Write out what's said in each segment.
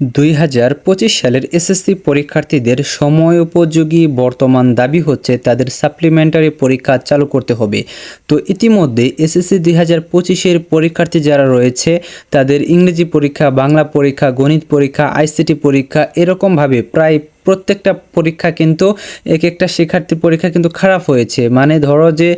দুই হাজার পঁচিশ সালের এসএসসি পরীক্ষার্থীদের সময় উপযোগী বর্তমান দাবি হচ্ছে তাদের সাপ্লিমেন্টারি পরীক্ষা চালু করতে হবে। তো ইতিমধ্যে এসএসসি দুই হাজার পঁচিশের পরীক্ষার্থী যারা রয়েছে, তাদের ইংরেজি পরীক্ষা, বাংলা পরীক্ষা, গণিত পরীক্ষা, আইসিটি পরীক্ষা এরকমভাবে প্রায় প্রত্যেকটা পরীক্ষা কিন্তু এক একটা শিক্ষার্থীর পরীক্ষা কিন্তু খারাপ হয়েছে। মানে ধরো যে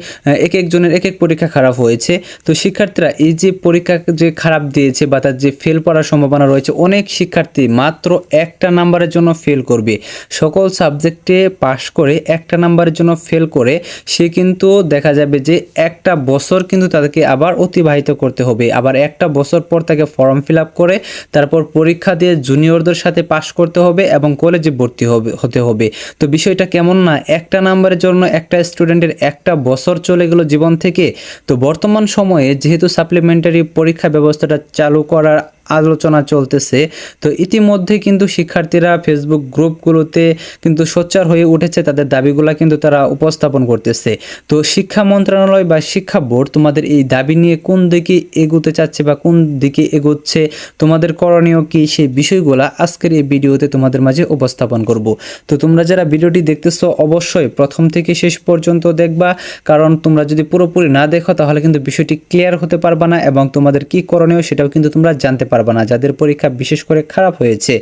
এক একজনের এক এক পরীক্ষা খারাপ হয়েছে। তো শিক্ষার্থীরা এই যে পরীক্ষা যে খারাপ দিয়েছে বা তার যে ফেল করার সম্ভাবনা রয়েছে, অনেক শিক্ষার্থী মাত্র একটা নাম্বারের জন্য ফেল করবে। সকল সাবজেক্টে পাশ করে একটা নাম্বারের জন্য ফেল করে, সে কিন্তু দেখা যাবে যে একটা বছর কিন্তু তাদেরকে আবার অতিবাহিত করতে হবে। আবার একটা বছর পর তাকে ফর্ম ফিল করে, তারপর পরীক্ষা দিয়ে জুনিয়রদের সাথে পাশ করতে হবে এবং কলেজে ভর্তি হবে, হতে হবে। তো বিষয়টা কেমন না, একটা নাম্বারের জন্য একটা স্টুডেন্টের একটা বছর চলে গেল জীবন থেকে। তো বর্তমান সময়ে যেহেতু সাপ্লিমেন্টারি পরীক্ষা ব্যবস্থাটা চালু করার আলোচনা চলতেছে। তো ইতিমধ্যে কিন্তু শিক্ষার্থীরা ফেসবুক গ্রুপগুলোতে কিন্তু সোচ্চার হয়ে উঠেছে। তাদের দাবিগুলা কিন্তু তারা উপস্থাপন করতেছে। তো শিক্ষা মন্ত্রণালয় বা শিক্ষা বোর্ড তোমাদের এই দাবি নিয়ে কোন দিকে এগোতে চাচ্ছে বা কোন দিকে এগোচ্ছে, তোমাদের করণীয় কি, সেই বিষয়গুলা আজকের এই ভিডিওতে তোমাদের মাঝে উপস্থাপন করব। তো তোমরা যারা ভিডিওটি দেখতেছো, অবশ্যই প্রথম থেকে শেষ পর্যন্ত দেখবা। কারণ তোমরা যদি পুরোপুরি না দেখো, তাহলে কিন্তু বিষয়টি ক্লিয়ার হতে পারবা না এবং তোমাদের কি করণীয় সেটাও কিন্তু তোমরা জানতে পারবে না, যাদের পরীক্ষা বিশেষ করে খারাপ হয়েছে।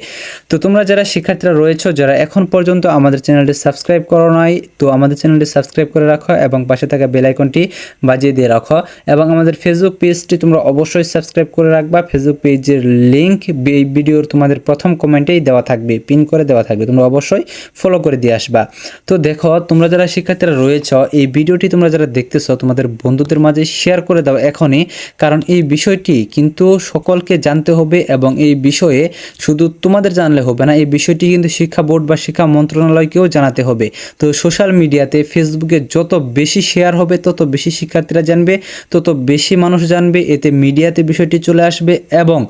তো তোমরা যারা শিক্ষার্থীরা রয়েছো, যারা এখন পর্যন্ত আমাদের চ্যানেলটি সাবস্ক্রাইব করো নাই, তো আমাদের চ্যানেলটি সাবস্ক্রাইব করে রাখো এবং পাশে থাকা বেল আইকনটি বাজিয়ে দিয়ে রাখো। এবং আমাদের ফেসবুক পেজটি তোমরা অবশ্যই সাবস্ক্রাইব করে রাখবা। ফেসবুক পেজের লিঙ্ক এই ভিডিওর তোমাদের প্রথম কমেন্টেই দেওয়া থাকবে পিন করে দেওয়া থাকবে। তোমরা অবশ্যই ফলো করে দিয়ে আসবা। তো দেখো, তোমরা যারা শিক্ষার্থীরা রয়েছ, এই ভিডিওটি তোমরা যারা দেখতেছো, তোমাদের বন্ধুদের মাঝে শেয়ার করে দাও এখনই। কারণ এই বিষয়টি কিন্তু সকলকে জানতে হবে এবং এই বিষয়ে শুধু তোমাদের জানলে হবে না, এই বিষয়টি কিন্তু শিক্ষা বোর্ড বা শিক্ষা মন্ত্রণালয়কেও জানাতে হবে। তো সোশ্যাল মিডিয়াতে ফেসবুকে যত বেশি শেয়ার হবে, তত বেশি শিক্ষার্থীরা জানবে, তত বেশি মানুষ জানবে, এতে মিডিয়াতে বিষয়টি চলে আসবে এবং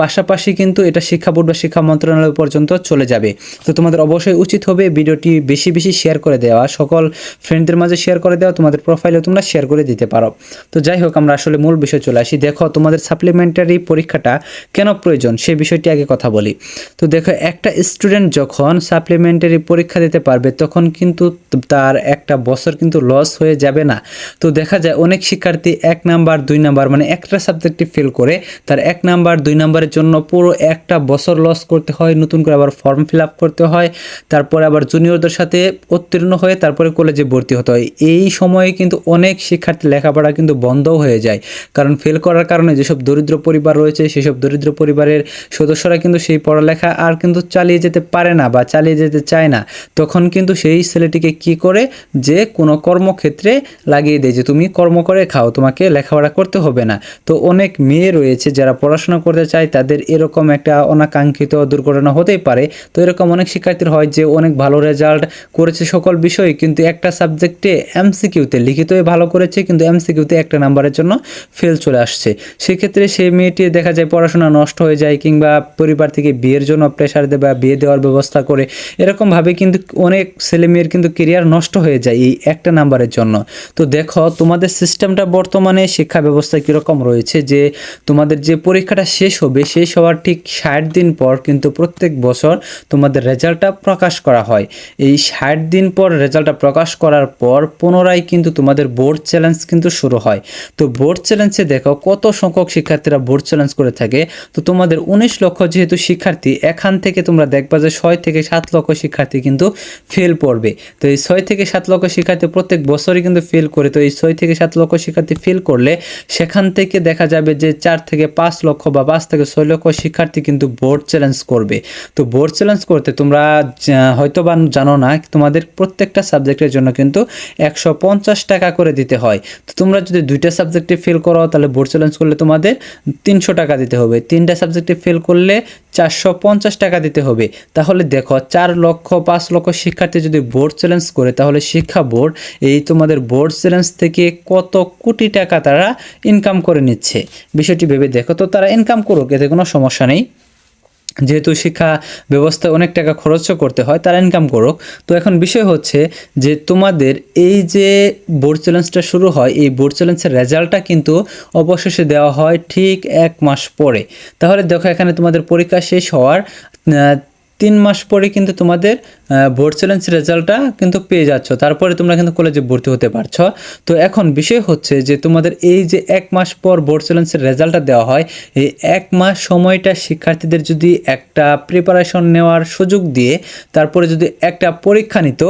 পাশাপাশি কিন্তু এটা শিক্ষা বোর্ড বা শিক্ষা মন্ত্রণালয় পর্যন্ত চলে যাবে। তো তোমাদের অবশ্যই উচিত হবে ভিডিওটি বেশি বেশি শেয়ার করে দেওয়া, সকল ফ্রেন্ডদের মাঝে শেয়ার করে দেওয়া, তোমাদের প্রোফাইলেও তোমরা শেয়ার করে দিতে পারো। তো যাই হোক, আমরা আসলে মূল বিষয় চলে আসি। দেখো, তোমাদের সাপ্লিমেন্টারি পরীক্ষাটা কেন প্রয়োজন? সে বিষয়টি আগে কথা বলি। তো দেখো, একটা স্টুডেন্ট যখন সাপ্লিমেন্টারি পরীক্ষা দিতে পারবে, তখন কিন্তু তার একটা বছর কিন্তু লস হয়ে যাবে না। তো দেখা যায় অনেক শিক্ষার্থী এক নাম্বার দুই নাম্বার মানে একটা সাবজেক্টে ফেল করে, তার এক নাম্বার দুই নাম্বারের জন্য পুরো একটা বছর লস করতে হয়, নতুন করে আবার ফর্ম ফিল আপ করতে হয়, তারপরে আবার জুনিয়রদের সাথে উত্তীর্ণ হয়ে তারপরে কলেজে ভর্তি হতে হয়। এই সময়ে কিন্তু অনেক শিক্ষার্থী লেখাপড়া কিন্তু বন্ধও হয়ে যায়। কারণ ফেল করার কারণে যেসব দরিদ্র পরিবার রয়েছে, সেসব দরিদ্র পরিবারের সদস্যরা কিন্তু সেই পড়ালেখা আর কিন্তু চালিয়ে যেতে পারে না বা চালিয়ে যেতে চায় না। তখন কিন্তু সেই ছেলেটিকে কি করে? যে কোনো কর্মক্ষেত্রে লাগিয়ে দেয় যে, তুমি কর্ম করে খাও, তোমাকে লেখাপড়া করতে হবে না। তো অনেক মেয়ে রয়েছে যারা পড়াশোনা করতে চায়, তাদের এরকম একটা অনাকাঙ্ক্ষিত দুর্ঘটনা হতেই পারে। তো এরকম অনেক শিক্ষার্থীর হয় যে, অনেক ভালো রেজাল্ট করেছে সকল বিষয়ে, কিন্তু একটা সাবজেক্টে এমসিকিউতে লিখিতই ভালো করেছে, কিন্তু এমসিকিউতে একটা নাম্বারের জন্য ফেল চলে আসছে। সেক্ষেত্রে সেই মেয়েটি দেখা যায় পড়াশোনা নষ্ট হয়ে যায় কিংবা পরিবার থেকে বিয়ের জন্য প্রেশার দেয় বা বিয়ে দেওয়ার ব্যবস্থা করে, এরকমভাবে কিন্তু অনেক ছেলে মেয়ের কিন্তু কেরিয়ার নষ্ট হয়ে যায় এই একটা নাম্বারের জন্য। তো দেখো, তোমাদের সিস্টেমটা বর্তমানে শিক্ষা ব্যবস্থায় কীরকম রয়েছে যে, তোমাদের যে পরীক্ষাটা শেষ হবে, শেষ হওয়ার ঠিক ষাট দিন পর কিন্তু প্রত্যেক বছর তোমাদের রেজাল্টটা প্রকাশ করা হয়। এই ষাট দিন পর রেজাল্টটা প্রকাশ করার পর পুনরায় কিন্তু তোমাদের বোর্ড চ্যালেঞ্জ কিন্তু শুরু হয়। তো বোর্ড চ্যালেঞ্জে দেখো কত সংখ্যক শিক্ষার্থীরা বোর্ড চ্যালেঞ্জ করে থাকে। তো তোমাদের উনিশ লক্ষ যেহেতু শিক্ষার্থী, এখান থেকে তোমরা দেখবা যে ছয় থেকে সাত লক্ষ শিক্ষার্থী কিন্তু ফেল পড়বে। তো এই ছয় থেকে সাত লক্ষ শিক্ষার্থী প্রত্যেক বছরই কিন্তু ফেল করে। তো এই ছয় থেকে সাত লক্ষ শিক্ষার্থী ফেল করলে সেখান থেকে দেখা যাবে যে চার থেকে পাঁচ লক্ষ বা পাঁচ থেকে ছয় লক্ষ শিক্ষার্থী কিন্তু বোর্ড চ্যালেঞ্জ করবে। তো বোর্ড চ্যালেঞ্জ করতে তোমরা হয়তো বা জানো না, তোমাদের প্রত্যেকটা সাবজেক্টের জন্য কিন্তু একশো পঞ্চাশ টাকা করে দিতে হয়। তো তোমরা যদি দুইটা সাবজেক্টে ফেল করো, তাহলে বোর্ড চ্যালেঞ্জ করলে তোমাদের তিনশো টাকা দিতে হবে। তিনটা সাবজেক্টে ফেল করলে চারশো পঞ্চাশ টাকা দিতে হবে। তাহলে দেখো, চার লক্ষ, পাঁচ লক্ষ শিক্ষার্থী যদি বোর্ড চ্যালেঞ্জ করে, তাহলে শিক্ষা বোর্ড এই তোমাদের বোর্ড চ্যালেঞ্জ থেকে কত কোটি টাকা তারা ইনকাম করে নিচ্ছে। বিষয়টি ভেবে দেখো, তো তারা ইনকাম করুক, এতে কোনো সমস্যা নেই। যেহেতু শিক্ষা ব্যবস্থায় অনেক টাকা খরচও করতে হয়, তারা ইনকাম করুক। তো এখন বিষয় হচ্ছে যে তোমাদের এই যে বোর্ড চ্যালেঞ্জটা শুরু হয়, এই বোর্ড চ্যালেঞ্জের রেজাল্টটা কিন্তু অবশেষে দেওয়া হয় ঠিক এক মাস পরে। তাহলে দেখো এখানে তোমাদের পরীক্ষা শেষ হওয়ার তিন মাস পরে কিন্তু তোমাদের বোর্ড চ্যালেঞ্জ রেজাল্টটা কিন্তু পেয়ে যাচ্ছ। তারপরে তোমরা কিন্তু কলেজে ভর্তি হতে পারছ। তো এখন বিষয় হচ্ছে যে তোমাদের এই যে এক মাস পর বোর্ড চ্যালেঞ্জের রেজাল্টটা দেওয়া হয়, এই এক মাস সময়টা শিক্ষার্থীদের যদি একটা প্রিপারেশন নেওয়ার সুযোগ দিয়ে, তারপরে যদি একটা পরীক্ষা নিত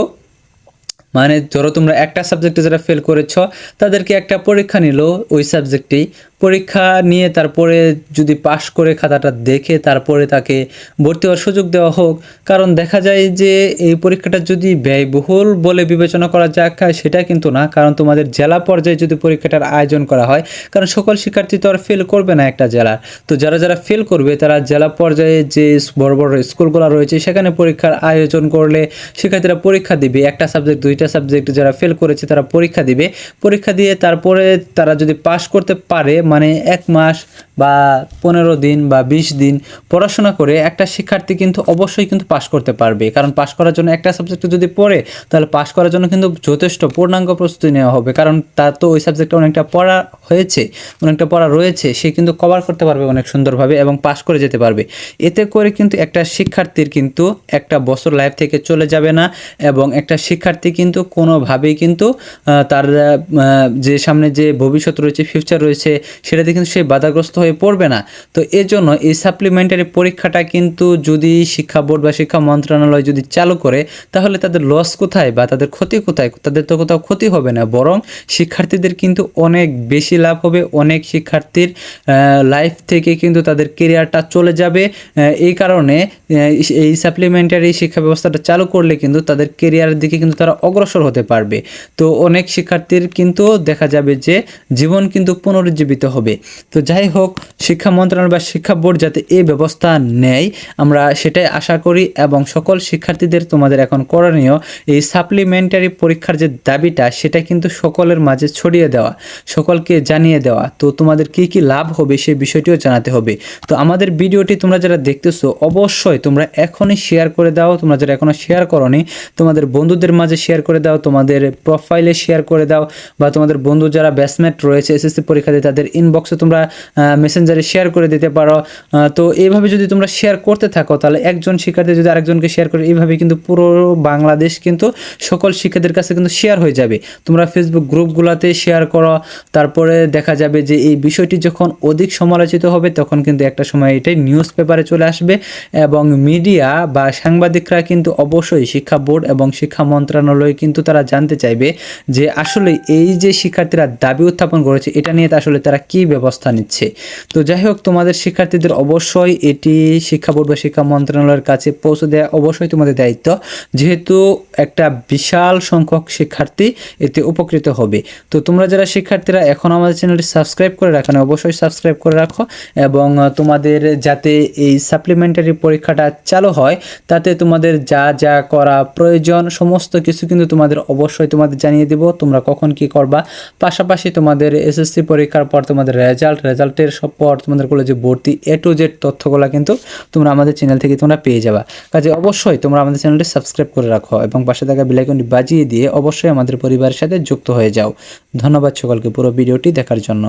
মানে ধরো তোমরা একটা সাবজেক্টে যারা ফেল করেছ, তাদেরকে একটা পরীক্ষা নিল, ওই সাবজেক্টেই পরীক্ষা নিয়ে তারপরে যদি পাশ করে খাতাটা দেখে তারপরে তাকে ভর্তি হওয়ার সুযোগ দেওয়া হোক, কারণ দেখা যায় যে এই পরীক্ষাটা যদি ব্যয়বহুল বলে বিবেচনা করা যাক সেটা কিন্তু না, কারণ তোমাদের জেলা পর্যায়ে যদি পরীক্ষাটার আয়োজন করা হয়, কারণ সকল শিক্ষার্থী তো আর ফেল করবে না একটা জেলার। তো যারা যারা ফেল করবে, তারা জেলা পর্যায়ে যে বড় বড় স্কুলগুলো রয়েছে, সেখানে পরীক্ষার আয়োজন করলে শিক্ষার্থীরা পরীক্ষা দিবে। একটা সাবজেক্ট দুইটা সাবজেক্ট যারা ফেল করেছে, তারা পরীক্ষা দিবে। পরীক্ষা দিয়ে তারপরে তারা যদি পাশ করতে পারে মানে এক মাস বা পনেরো দিন বা বিশ দিন পড়াশোনা করে একটা শিক্ষার্থী কিন্তু অবশ্যই কিন্তু পাশ করতে পারবে। কারণ পাশ করার জন্য একটা সাবজেক্টে যদি পড়ে, তাহলে পাশ করার জন্য কিন্তু যথেষ্ট পূর্ণাঙ্গ প্রস্তুতি নেওয়া হবে। কারণ তার তো ওই সাবজেক্টে অনেকটা পড়া হয়েছে, অনেকটা পড়া রয়েছে, সে কিন্তু কভার করতে পারবে অনেক সুন্দরভাবে এবং পাশ করে যেতে পারবে। এতে করে কিন্তু একটা শিক্ষার্থীর কিন্তু একটা বছর লাইফ থেকে চলে যাবে না এবং একটা শিক্ষার্থী কিন্তু কোনোভাবেই কিন্তু তার যে সামনে যে ভবিষ্যৎ রয়েছে ফিউচার রয়েছে, সেটাতে কিন্তু সে বাধাগ্রস্ত হয়ে পড়বে না। তো এর জন্য এই সাপ্লিমেন্টারি পরীক্ষাটা কিন্তু যদি শিক্ষা বোর্ড বা শিক্ষা মন্ত্রণালয় যদি চালু করে, তাহলে তাদের লস কোথায় বা তাদের ক্ষতি কোথায়? তাদের তো কোথাও ক্ষতি হবে না, বরং শিক্ষার্থীদের কিন্তু অনেক বেশি লাভ হবে, অনেক শিক্ষার্থীর লাইফ থেকে কিন্তু তাদের কেরিয়ারটা চলে যাবে। এই কারণে এই সাপ্লিমেন্টারি শিক্ষা ব্যবস্থাটা চালু করলে কিন্তু তাদের কেরিয়ারের দিকে কিন্তু তারা অগ্রসর হতে পারবে। তো অনেক শিক্ষার্থীর কিন্তু দেখা যাবে যে, জীবন কিন্তু পুনরুজ্জীবিত হবে। তো যাই হোক শিক্ষা মন্ত্রণালয় বা শিক্ষা বোর্ড যাতে এই ব্যবস্থা নেয়, আমরা সেটাই আশা করি এবং সকল শিক্ষার্থীদের তোমাদের এখন করণীয় এই সাপ্লিমেন্টারি পরীক্ষার যে দাবিটা, সেটা কিন্তু সকলের মাঝে ছড়িয়ে দেওয়া, সকলকে জানিয়ে দেওয়া। তো তোমাদের কি কি লাভ হবে সেই বিষয়টিও জানাতে হবে। তো আমাদের ভিডিওটি তোমরা যারা দেখতেছো, অবশ্যই তোমরা এখনই শেয়ার করে দাও। তোমরা যারা এখনও শেয়ার করনি, তোমাদের বন্ধুদের মাঝে শেয়ার করে দাও, তোমাদের প্রোফাইলে শেয়ার করে দাও বা তোমাদের বন্ধু যারা ব্যাচমেট রয়েছে এসএসসি পরীক্ষা দিয়ে, তাদের ইনবক্সে তোমরা মেসেঞ্জারে শেয়ার করে দিতে পারো। তো এইভাবে যদি তোমরা শেয়ার করতে থাকো, তাহলে একজন শিক্ষার্থী যদি আরেকজনকে শেয়ার করে এইভাবে কিন্তু পুরো বাংলাদেশ কিন্তু সকল শিক্ষার্থীর কাছে কিন্তু শেয়ার হয়ে যাবে। তোমরা ফেসবুক গ্রুপগুলোতে শেয়ার করো, তারপরে দেখা যাবে যে এই বিষয়টি যখন অধিক সমালোচিত হবে, তখন কিন্তু একটা সময় এটাই নিউজ পেপারে চলে আসবে এবং মিডিয়া বা সাংবাদিকরা কিন্তু অবশ্যই শিক্ষা বোর্ড এবং শিক্ষা মন্ত্রণালয় কিন্তু তারা জানতে চাইবে যে আসলে এই যে শিক্ষার্থীরা দাবি উত্থাপন করেছে, এটা নিয়ে আসলে তারা কি ব্যবস্থা নিচ্ছে। তো যাই হোক তোমাদের শিক্ষার্থীদের অবশ্যই এটি শিক্ষা বোর্ড বা শিক্ষা মন্ত্রণালয়ের কাছে পৌঁছে দেওয়া অবশ্যই তোমাদের দায়িত্ব। যেহেতু একটা বিশাল সংখ্যক শিক্ষার্থী এতে উপকৃত হবে। তো তোমরা যারা শিক্ষার্থীরা এখন আমাদের চ্যানেলটি সাবস্ক্রাইব করে রাখো না অবশ্যই সাবস্ক্রাইব করে রাখো এবং তোমাদের যাতে এই সাপ্লিমেন্টারি পরীক্ষাটা চালু হয়, তাতে তোমাদের যা যা করা প্রয়োজন, সমস্ত কিছু কিন্তু তোমাদের অবশ্যই তোমাদের জানিয়ে দেব, তোমরা কখন কি করবা। পাশাপাশি তোমাদের এসএসসি পরীক্ষার পর তোমাদের রেজাল্ট, রেজাল্টের সব পর তোমাদের কলেজে ভর্তি এ টু জেড তথ্যগুলো কিন্তু তোমরা আমাদের চ্যানেল থেকে তোমরা পেয়ে যাবা। কাজে অবশ্যই তোমরা আমাদের চ্যানেলটি সাবস্ক্রাইব করে রাখো এবং পাশে থাকা বেলাইকনটি বাজিয়ে দিয়ে অবশ্যই আমাদের পরিবারের সাথে যুক্ত হয়ে যাও। ধন্যবাদ সকলকে পুরো ভিডিওটি দেখার জন্য।